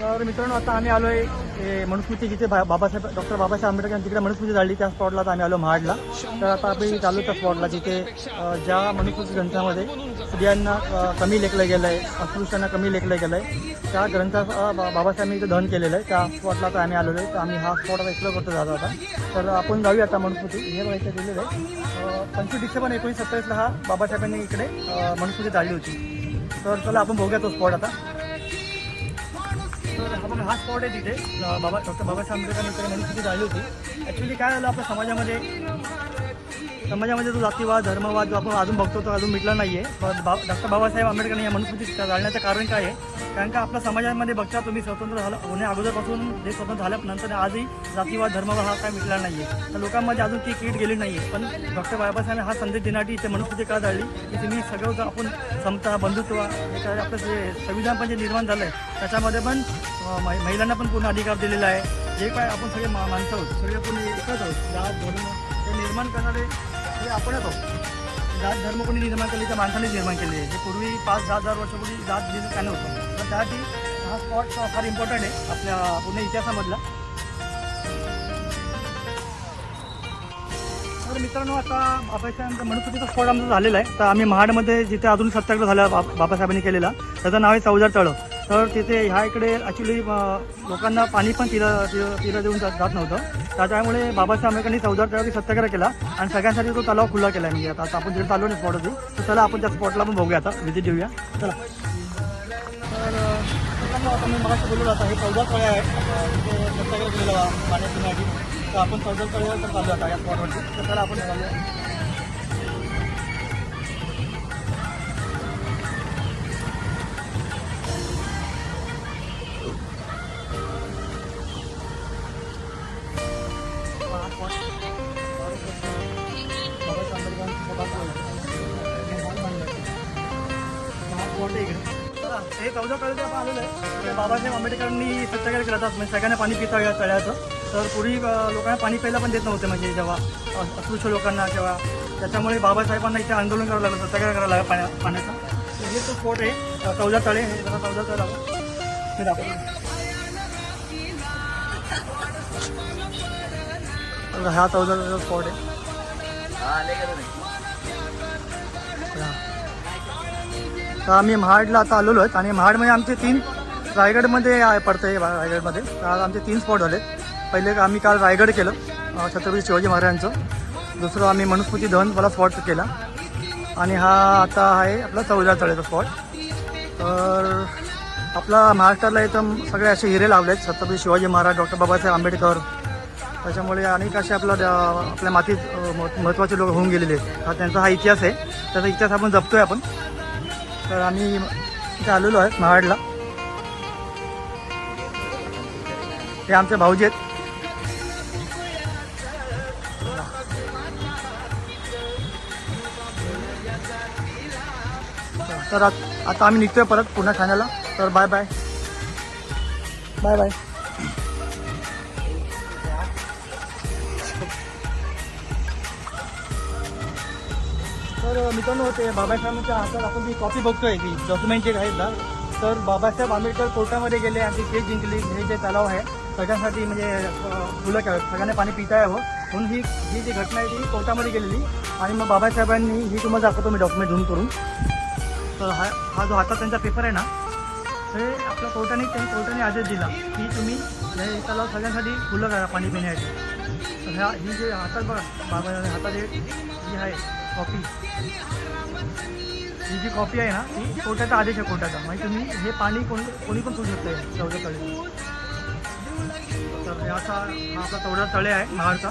तर मित्रांनो आता आम्ही आलो आहे मनुस्मृती जिथे बा- बाबासाहेब डॉक्टर बाबासाहेब आंबेडकर यांनी तिकडे मनुस्मृती झाली त्या स्पॉटला आम्ही आलो महाडला. तर आता आम्ही चालू त्या स्पॉटला जिथे ज्या मनुस्मृती ग्रंथामध्ये स्त्रियांना कमी लेखलं गेलं आहे अस्पृश्यांना कमी लेखलं गेलं आहे त्या ग्रंथा बा- बाबासाहेबांनी इथं दहन केलेलं आहे. त्या स्पॉटला आता आम्ही आलेलो आहे. तर आम्ही हा स्पॉट आता एक्सप्लोर करतो जातो आता. तर आपण जाऊया आता मनुस्मृती. हे बघायचं दिलेलं आहे. पंचवीस डिसेंबर एकोणीस सत्तावीसला हा बाबासाहेबांनी इकडे मनुस्मृती जाळली होती. तर चला आपण बघूया तो स्पॉट आता. तर आपण हा स्पॉट आहे तिथे. बाबा डॉक्टर बाबासाहेब आंबेडकर म्हणून तिथे झाली होती. ॲक्च्युली काय झालं आपल्या समाजामध्ये? समाजामध्ये जो जातीवाद धर्मवाद जो आपण अजून बघतो तो अजून मिटला नाही आहे पण बा डॉक्टर बाबासाहेब आंबेडकरांनी या मनुस्मृती जाळण्याचं कारण काय आहे? कारण का आपल्या समाजामध्ये बघता तुम्ही स्वतंत्र झालं होण्या अगोदरपासून जे स्वतंत्र झाल्यानंतर आजही जातीवाद धर्मवाद हा काय मिटला नाही आहे तर लोकांमध्ये अजून ती कीट गेली नाही आहे पण डॉक्टर बाबासाहेब हा संदेश देण्यासाठी इथे मनुस्मृती का जाळली? की तुम्ही सगळं जर आपण समता बंधुत्व याच्यावर आपलं जे संविधान पण जे निर्माण झालं आहे त्याच्यामध्ये पण महिलांना पण पूर्ण अधिकार दिलेला आहे. जे काय आपण सगळे मा माणसं आहोत सगळे आपण एकच आहोत. जात धर्म ते निर्माण करणारे आपण येतो जात धर्म कोणी निर्माण केले तर माणसानेच निर्माण केले. आहे जे पूर्वी पाच दहा हजार वर्षापूर्वी जात दिलं त्यानं होतं तर त्यासाठी हा स्पॉट फार इम्पॉर्टंट आहे आपल्या पुणे इतिहासामधला. तर मित्रांनो आता बाबासाहेबांचा मनुस्मृतीचा स्पॉट आमचा झालेला आहे. तर आम्ही महाडमध्ये जिथे अजून सत्याग्रह झाला बा बाबासाहेबांनी केलेला त्याचं नाव आहे चौदार तळं. तर तिथे ह्या इकडे ॲक्च्युली लोकांना पाणी पण तिला तिला देऊन जात जात नव्हतं. तर त्यामुळे बाबासाहेब आंबेडकरांनी चौदा त्यावेळी सत्याग्रह केला आणि सगळ्यांसाठी तो तलाव खुला केला आहे. म्हणजे आता आपण तिथे चालू नाही स्पॉट होती तर चला आपण त्या स्पॉटला पण बघूया आता. व्हिजिट देऊया चला. तर आता मी मला बोललो आता हे चौदा तळे आहे सत्याग्रह केलेला पाण्या पिण्यासाठी तर आपण चौदा तळ्यावर चालू आता या स्पॉटवरती तर चला आपण हे चौदा कळत आपण आलेलं आहे. म्हणजे बाबासाहेब आंबेडकरांनी सत्याग्रह केला होता. म्हणजे सगळ्यांना पाणी पिता या तळ्याचं तर पूर्वी लोकांना पाणी प्यायला पण देत नव्हते. म्हणजे जेव्हा अस्पृश्य लोकांना किंवा त्याच्यामुळे बाबासाहेबांना इथे आंदोलन करावं लागलं सत्याग्रह करायला लागला पाण्या पाण्याचा. हे तो स्फोट आहे. चौदा तळे हे जरा चौदा तळ हे दाखव. हा चौदा तळाचा स्पॉट आहे. तर आम्ही महाडला आता आलेलो आहेत आणि महाडमध्ये आमचे तीन रायगडमध्ये आहे पडतं आहे रायगडमध्ये. तर आज आमचे तीन स्पॉट झाले पहिले आम्ही काल रायगड केलं छत्रपती शिवाजी महाराजांचं. दुसरं आम्ही मनुस्मृती धन मला स्पॉट केला. आणि हा आता आहे आपला चौदा तळ्याचा स्पॉट. तर आपला महाराष्ट्राला इथं सगळे असे हिरे लावले आहेत छत्रपती शिवाजी महाराज डॉक्टर बाबासाहेब आंबेडकर. त्याच्यामुळे अनेक असे आपला आपल्या मातीत महत्त्वाचे लोक होऊन गेलेले आहेत. हा त्यांचा हा इतिहास आहे. त्याचा इतिहास आपण जपतो आहे आपण. तर आम्ही इथे आलेलो आहे महाडला. हे आमचे भाऊजी आहेत. तर आत- आता आम्ही निघतोय परत पुन्हा ठाण्याला. तर बाय बाय बाय बाय तर मित्रांनो ते बाबासाहेबांच्या हातात आपण जी कॉपी बघतोय ती डॉक्युमेंट जे आहेत ना तर बाबासाहेब आंबेडकर कोर्टामध्ये गेले आणि ते जिंकली हे जे तलाव आहे सगळ्यांसाठी म्हणजे फुलं सगळ्यांना पाणी पिता यावं हो. म्हणून ही ही जी घटना आहे ती कोर्टामध्ये गेलेली. आणि मग बाबासाहेबांनी ही तुम्हाला दाखवतो मी डॉक्युमेंट झूम करून. तर हा हा जो हातात त्यांचा पेपर आहे ना हे आपल्या कोर्टाने त्यांनी कोर्टाने आदेश दिला की तुम्ही हे तलाव सगळ्यांसाठी फुलं करा पाणी पिण्यासाठी. ह्या ही जे हातात बघा बाबा हातात हे जी आहे. कॉपी ही जी कॉपी आहे ना ती कोर्टाचा आदेश आहे कोर्टाचा. म्हणजे तुम्ही हे पाणी कोणी कोणी पण पिऊ शकते चौदा तळे. तर असा हा आपला चौदा तळे आहे महाडचा.